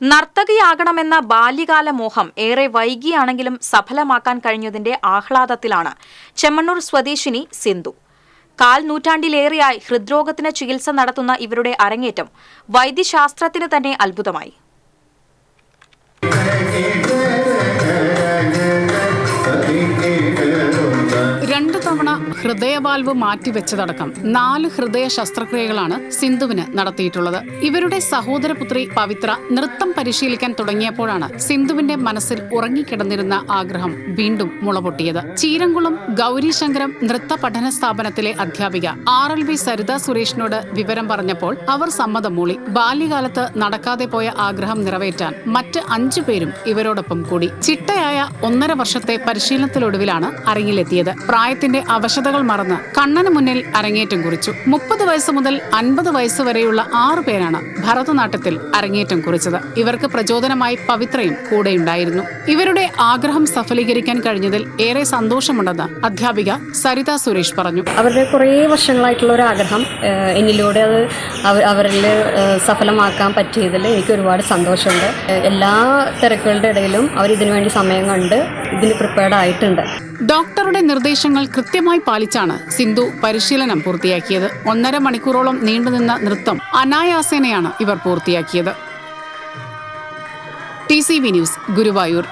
നർത്തകിയാകണമെന്ന ബാല്യകാല മോഹം ഏറെ വൈകിയാണെങ്കിലും സഫലമാക്കാൻ കഴിഞ്ഞതിന്റെ ആഹ്ലാദത്തിലാണ് ചെമ്മണ്ണൂർ സ്വദേശിനി സിന്ധു. കാൽ നൂറ്റാണ്ടിലേറെയായി ഹൃദ്രോഗത്തിന് ചികിത്സ നടത്തുന്ന ഇവരുടെ അരങ്ങേറ്റം വൈദ്യശാസ്ത്രത്തിന് തന്നെ അത്ഭുതമായി. തവണ ഹൃദയവാൽവ് മാറ്റിവെച്ചതടക്കം നാല് ഹൃദയ ശസ്ത്രക്രിയകളാണ് സിന്ധുവിന് നടത്തിയിട്ടുള്ളത്. ഇവരുടെ സഹോദരപുത്രി പവിത്ര നൃത്തം പരിശീലിക്കാൻ തുടങ്ങിയപ്പോഴാണ് സിന്ധുവിന്റെ മനസ്സിൽ ഉറങ്ങിക്കിടന്നിരുന്ന ആഗ്രഹം വീണ്ടും മുളപൊട്ടിയത്. ചീരംകുളം ഗൗരീശങ്കരം നൃത്ത പഠന സ്ഥാപനത്തിലെ അധ്യാപിക ആർ എൽ വി സരിത സുരേഷിനോട് വിവരം പറഞ്ഞപ്പോൾ അവർ സമ്മതം മൂളി. ബാല്യകാലത്ത് നടക്കാതെ പോയ ആഗ്രഹം നിറവേറ്റാൻ മറ്റ് അഞ്ചു പേരും ഇവരോടൊപ്പം കൂടി. ചിട്ടയായ ഒന്നര വർഷത്തെ പരിശീലനത്തിലൊടുവിലാണ് അരങ്ങിലെത്തിയത്. പ്രായത്തിന്റെ അവശതകൾ മറന്ന് കണ്ണന് മുന്നിൽ അരങ്ങേറ്റം കുറിച്ചു. മുപ്പത് വയസ്സ് മുതൽ അൻപത് വയസ്സ് വരെയുള്ള ആറു പേരാണ് ഭരതനാട്യത്തിൽ അരങ്ങേറ്റം കുറിച്ചത്. ഇവർക്ക് പ്രചോദനമായി പവിത്രയും കൂടെയുണ്ടായിരുന്നു. ഇവരുടെ ആഗ്രഹം സഫലീകരിക്കാൻ കഴിഞ്ഞതിൽ ഏറെ സന്തോഷമുണ്ടെന്ന് അധ്യാപിക സരിത സുരേഷ് പറഞ്ഞു. അവരുടെ കുറേ വർഷങ്ങളായിട്ടുള്ള ഒരു ആഗ്രഹം എന്നിലൂടെ അത് അവരിൽ സഫലമാക്കാൻ പറ്റിയതിൽ എനിക്ക് ഒരുപാട് സന്തോഷമുണ്ട്. എല്ലാ തിരക്കുകളുടെ ഇടയിലും അവർ ഇതിനു വേണ്ടി സമയം കണ്ട് ഇതിന് പ്രിപ്പയർഡ് ആയിട്ടുണ്ട്. ഡോക്ടറുടെ നിർദ്ദേശങ്ങൾ കൃത്യമായി പാലിച്ചാണ് സിന്ധു പരിശീലനം പൂർത്തിയാക്കിയത്. ഒന്നര മണിക്കൂറോളം നീണ്ടുനിന്ന നൃത്തം അനായാസേനയാണ് ഇവർ പൂർത്തിയാക്കിയത്. T C V news Guruvayur.